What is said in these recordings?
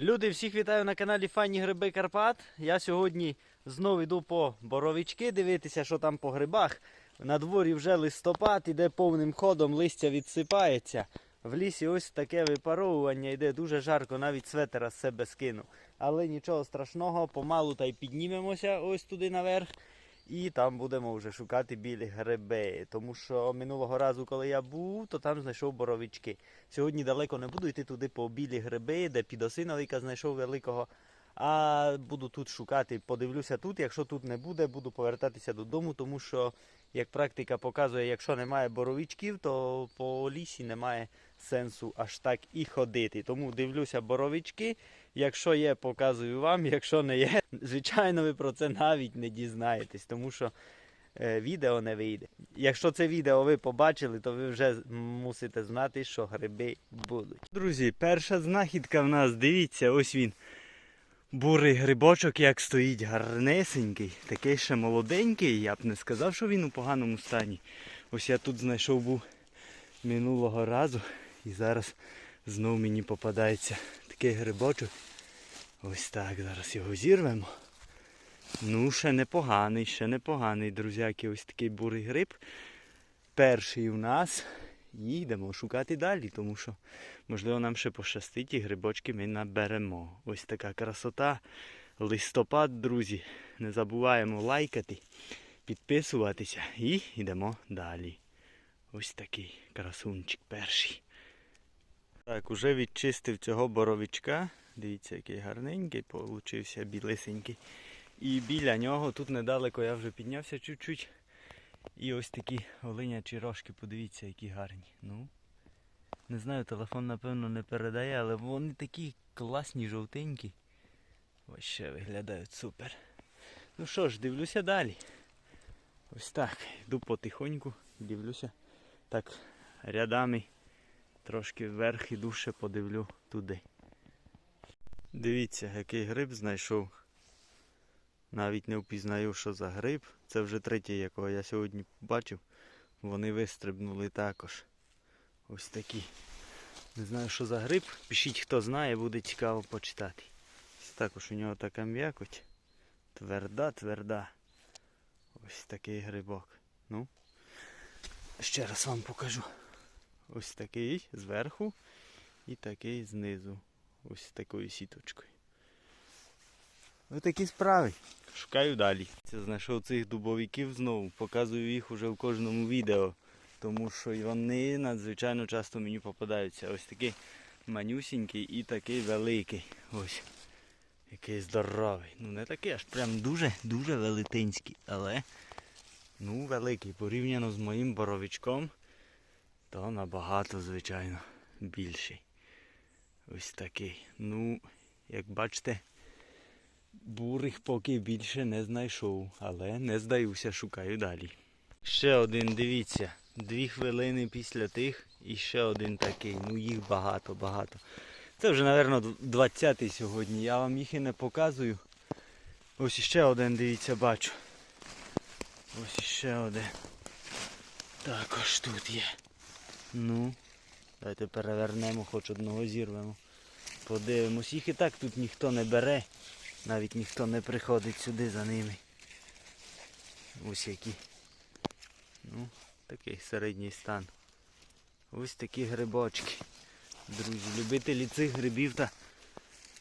Люди, всіх вітаю на каналі Файні Гриби Карпат. Я сьогодні знову йду по боровички дивитися, що там по грибах. На дворі вже листопад, іде повним ходом, листя відсипається. В лісі ось таке випаровування йде дуже жарко, навіть светера з себе скину. Але нічого страшного, помалу та й піднімемося ось туди наверх. І там будемо вже шукати білі гриби. Тому що минулого разу, коли я був, то там знайшов боровички. Сьогодні далеко не буду йти туди по білі гриби, де підосиновика знайшов великого. А буду тут шукати, подивлюся тут. Якщо тут не буде, буду повертатися додому, тому що, як практика показує, якщо немає боровичків, то по лісі немає сенсу аж так і ходити. Тому дивлюся боровички. Якщо є, показую вам. Якщо не є, звичайно, ви про це навіть не дізнаєтесь, тому що е, відео не вийде. Якщо це відео ви побачили, то ви вже мусите знати, що гриби будуть. Друзі, перша знахідка в нас, дивіться, ось він. Бурий грибочок, як стоїть гарнесенький, такий ще молоденький, я б не сказав, що він у поганому стані. Ось я тут знайшов був минулого разу і зараз знов мені попадається такий грибочок. Ось так, зараз його зірвемо. Ну, ще непоганий, ще непоганий, друзяки, ось такий бурий гриб. Перший у нас. І йдемо шукати далі, тому що, можливо, нам ще пощастить і грибочки ми наберемо. Ось така красота. Листопад, друзі. Не забуваємо лайкати, підписуватися і йдемо далі. Ось такий красунчик перший. Так, уже відчистив цього боровичка. Дивіться, який гарненький, получився білисенький. І біля нього тут недалеко я вже піднявся чуть-чуть. І ось такі оленячі рожки, подивіться, які гарні. Ну, не знаю, телефон напевно не передає, але вони такі класні, жовтенькі. Ось ще виглядають супер. Ну що ж, дивлюся далі. Ось так. Йду потихоньку, дивлюся. Так, рядами трошки вверх іду ще подивлю туди. Дивіться, який гриб знайшов. Навіть не впізнаю, що за гриб. Це вже третій, якого я сьогодні бачив. Вони вистрибнули також. Ось такі. Не знаю, що за гриб. Пишіть, хто знає, буде цікаво почитати. Ось також у нього така м'якоть. Тверда, тверда. Ось такий грибок. Ну. Ще раз вам покажу. Ось такий зверху і такий знизу. Ось такою сіточкою. Ось такі справи. Шукаю далі. Це знайшов цих дубовиків знову. Показую їх уже в кожному відео. Тому що вони надзвичайно часто мені попадаються. Ось такий манюсінький і такий великий. Ось. Який здоровий. Ну не такий, аж прям дуже-дуже велетенський. Але ну великий. Порівняно з моїм боровичком, то набагато, звичайно, більший. Ось такий. Ну, як бачите, бурих поки більше не знайшов, але не здаюся, шукаю далі. Ще один, дивіться, дві хвилини після тих і ще один такий. Ну їх багато, багато. Це вже, мабуть, 20-й сьогодні. Я вам їх і не показую. Ось ще один, дивіться, бачу. Ось ще один. Також тут є. Ну, давайте перевернемо, хоч одного зірвемо. Подивимось. Їх і так тут ніхто не бере. Навіть ніхто не приходить сюди за ними. Ось які. Ну, такий середній стан. Ось такі грибочки. Друзі, любителі цих грибів та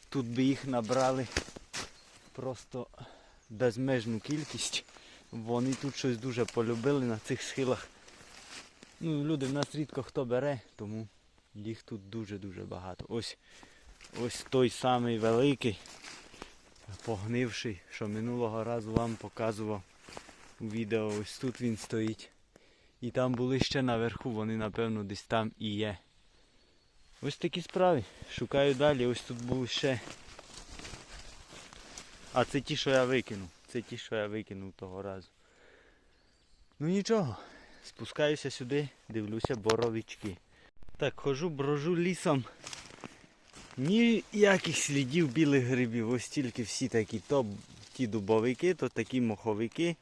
тут би їх набрали просто безмежну кількість. Вони тут щось дуже полюбили на цих схилах. Ну, люди в нас рідко хто бере, тому їх тут дуже-дуже багато. Ось ось той самий великий, погнивший, що минулого разу вам показував у відео. Ось тут він стоїть. І там були ще наверху, вони напевно десь там і є. Ось такі справи. Шукаю далі, ось тут був ще. А це ті, що я викинув. Це ті, що я викинув того разу. Ну нічого. Спускаюся сюди, дивлюся боровички. Так, хожу, брожу лісом. Ніяких слідів білих грибів. Ось тільки всі такі, то ті дубовики, то такі моховики.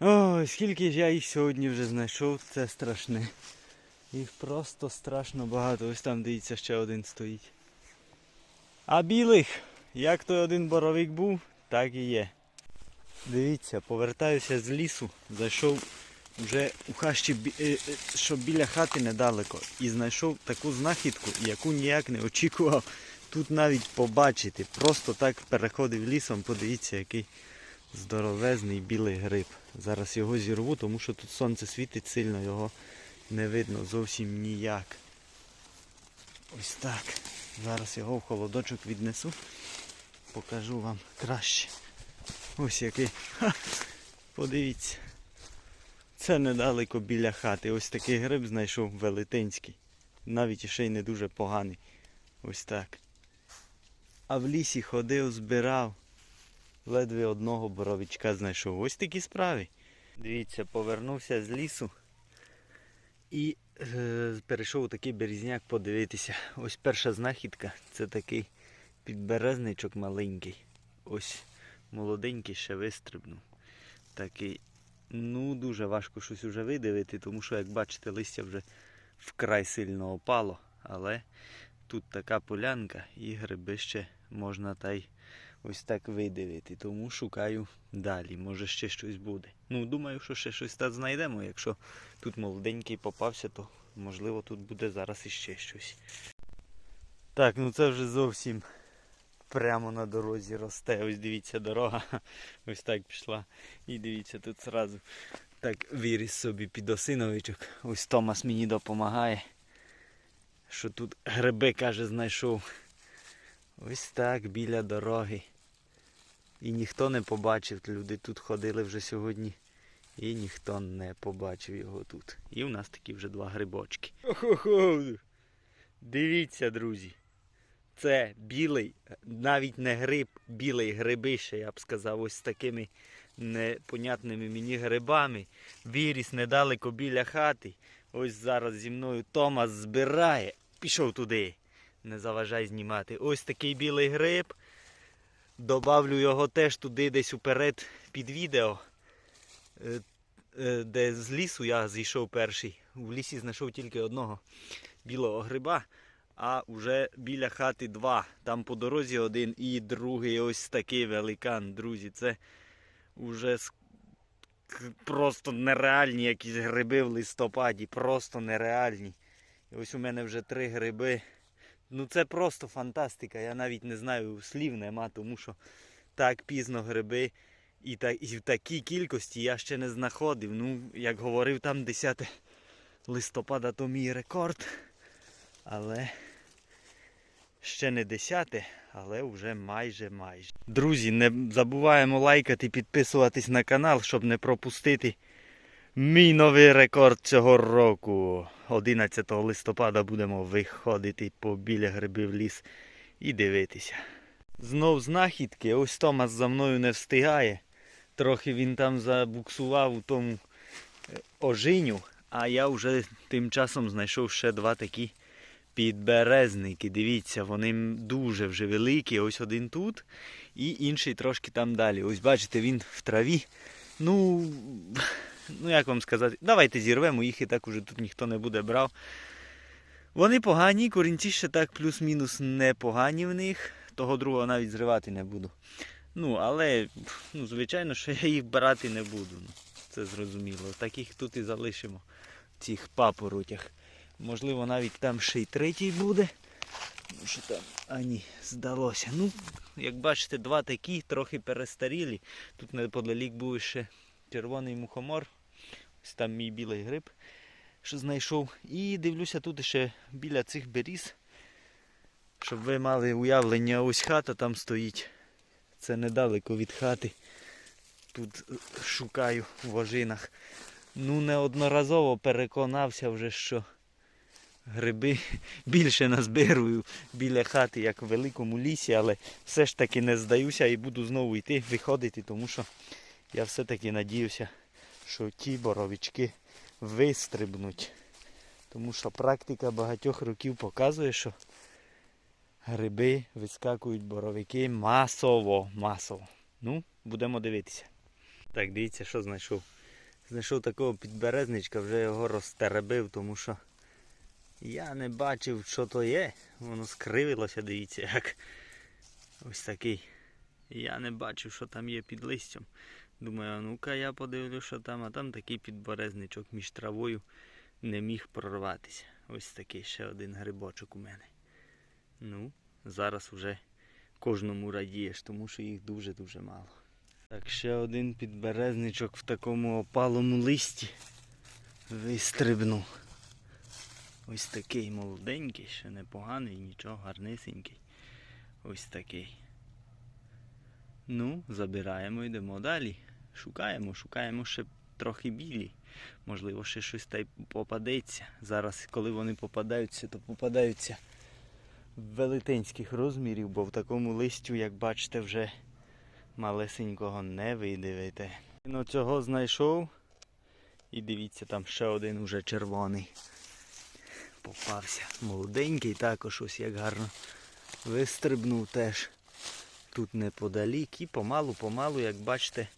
Ой, скільки ж я їх сьогодні вже знайшов, це страшне. Їх просто страшно багато. Ось там, дивіться, ще один стоїть. А білих, як той один боровик був, так і є. Дивіться, повертаюся з лісу, зайшов вже у хащі, е, е, що біля хати недалеко, і знайшов таку знахідку, яку ніяк не очікував тут навіть побачити. Просто так переходив лісом, подивіться, який здоровезний білий гриб. Зараз його зірву, тому що тут сонце світить сильно, його не видно зовсім ніяк. Ось так. Зараз його в холодочок віднесу. Покажу вам краще. Ось який. Ха! Подивіться. Це недалеко біля хати. Ось такий гриб знайшов велетенський. Навіть ще й не дуже поганий. Ось так. А в лісі ходив, збирав. Ледве одного боровичка знайшов. Ось такі справи. Дивіться, повернувся з лісу і е, перейшов у такий березняк подивитися. Ось перша знахідка. Це такий підберезничок маленький. Ось молоденький ще вистрибнув. Такий. Ну, дуже важко щось уже видивити, тому що, як бачите, листя вже вкрай сильно опало. Але тут така полянка і гриби ще можна та й ось так видивити. Тому шукаю далі. Може ще щось буде. Ну, думаю, що ще щось та знайдемо. Якщо тут молоденький попався, то можливо тут буде зараз іще щось. Так, ну це вже зовсім прямо на дорозі росте. Ось дивіться, дорога ось так пішла. І дивіться, тут зразу так виріс собі підосиновичок. Ось Томас мені допомагає. Що тут гриби, каже, знайшов. Ось так, біля дороги. І ніхто не побачив. Люди тут ходили вже сьогодні. І ніхто не побачив його тут. І у нас такі вже два грибочки. Хо-хо-хо! Дивіться, друзі. Це білий, навіть не гриб, білий грибище, я б сказав, ось з такими непонятними мені грибами. Виріс недалеко біля хати. Ось зараз зі мною Томас збирає. Пішов туди. Не заважай знімати. Ось такий білий гриб. Добавлю його теж туди десь уперед під відео. Е, е, Де з лісу я зійшов перший. В лісі знайшов тільки одного білого гриба, а вже біля хати два. Там по дорозі один і другий ось такий великан, друзі. Це вже просто нереальні якісь гриби в листопаді. Просто нереальні. І ось у мене вже три гриби. Ну це просто фантастика. Я навіть не знаю, слів нема, тому що так пізно гриби і, та, і в такій кількості я ще не знаходив. Ну, як говорив, там 10 листопада то мій рекорд. Але ще не 10, але вже майже майже. Друзі, не забуваємо лайкати, підписуватись на канал, щоб не пропустити мій новий рекорд цього року. 11 листопада будемо виходити по біля грибів ліс і дивитися. Знов знахідки, ось Томас за мною не встигає. Трохи він там забуксував у тому е, ожиню, а я вже тим часом знайшов ще два такі підберезники. Дивіться, вони дуже вже великі. Ось один тут і інший трошки там далі. Ось бачите, він в траві. Ну, ну як вам сказати, давайте зірвемо їх і так уже тут ніхто не буде брав. Вони погані, корінці ще так плюс-мінус непогані в них. Того другого навіть зривати не буду. Ну, але, ну, звичайно, що я їх брати не буду. Ну, це зрозуміло. Таких тут і залишимо в цих папоротях. Можливо, навіть там ще й третій буде. Ну, що там, а ні, здалося. Ну, як бачите, два такі, трохи перестарілі. Тут неподалік був ще червоний мухомор. Ось там мій білий гриб, що знайшов. І дивлюся тут ще біля цих беріз. Щоб ви мали уявлення, ось хата там стоїть. Це недалеко від хати. Тут шукаю в ожинах. Ну, неодноразово переконався вже, що гриби більше назбирую біля хати, як в великому лісі, але все ж таки не здаюся і буду знову йти, виходити, тому що я все-таки надіюся, що ті боровички вистрибнуть. Тому що практика багатьох років показує, що гриби вискакують боровики масово, масово. Ну, будемо дивитися. Так, дивіться, що знайшов. Знайшов такого підберезничка, вже його розтеребив, тому що я не бачив, що то є. Воно скривилося, дивіться, як Ось такий. Я не бачив, що там є під листям. Думаю, ну-ка я подивлю, що там, а там такий підберезничок між травою не міг прорватися. Ось такий ще один грибочок у мене. Ну, зараз вже кожному радієш, тому що їх дуже-дуже мало. Так, ще один підберезничок в такому опалому листі вистрибнув. Ось такий молоденький, ще непоганий, нічого, гарнисенький. Ось такий. Ну, забираємо, йдемо далі. Шукаємо, шукаємо ще трохи білі. Можливо, ще щось та й попадеться. Зараз, коли вони попадаються, то попадаються велетенських розмірів, бо в такому листю, як бачите, вже малесенького не видивите. Ну, цього знайшов. І дивіться, там ще один уже червоний. Попався. Молоденький також ось як гарно вистрибнув теж. Тут неподалік і помалу-помалу, як бачите,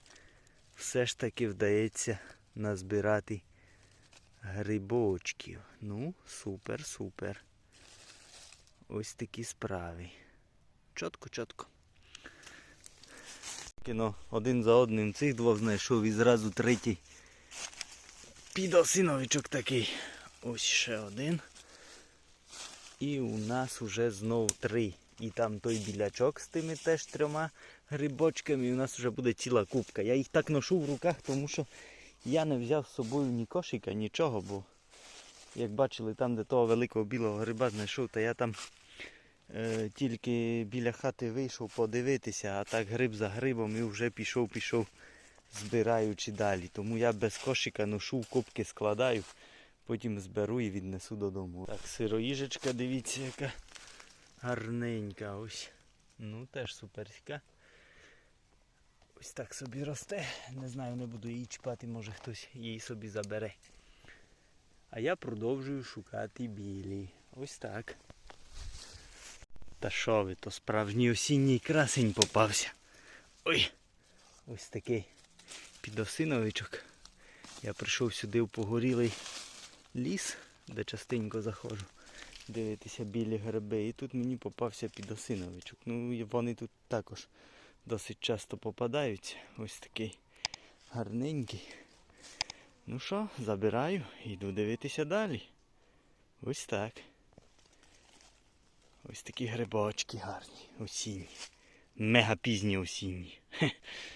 все ж таки вдається назбирати грибочків. Ну, супер, супер. Ось такі справи. Чотко, чотко. Кіно один за одним цих двох знайшов і зразу третій. Підосиновичок такий. Ось ще один. І у нас уже знов три. І там той білячок з тими теж трьома грибочками. І у нас вже буде ціла кубка. Я їх так ношу в руках, тому що я не взяв з собою ні кошика, нічого, бо як бачили, там, де того великого білого гриба знайшов, то я там е, тільки біля хати вийшов подивитися, а так гриб за грибом і вже пішов, пішов, збираючи далі. Тому я без кошика ношу, в кубки складаю, потім зберу і віднесу додому. Так, сироїжечка, дивіться, яка гарненька ось. Ну, теж суперська. Ось так собі росте. Не знаю, не буду її чіпати, може хтось її собі забере. А я продовжую шукати білі. Ось так. Та що ви, то справжній осінній красень попався. Ой! Ось такий підосиновичок. Я прийшов сюди в погорілий ліс, де частенько заходжу дивитися білі гриби. І тут мені попався підосиновичок. Ну вони тут також досить часто попадаються. Ось такий гарненький. Ну що, забираю йду дивитися далі. Ось так. Ось такі грибочки гарні, осінні. Мега пізні осінні. Хе.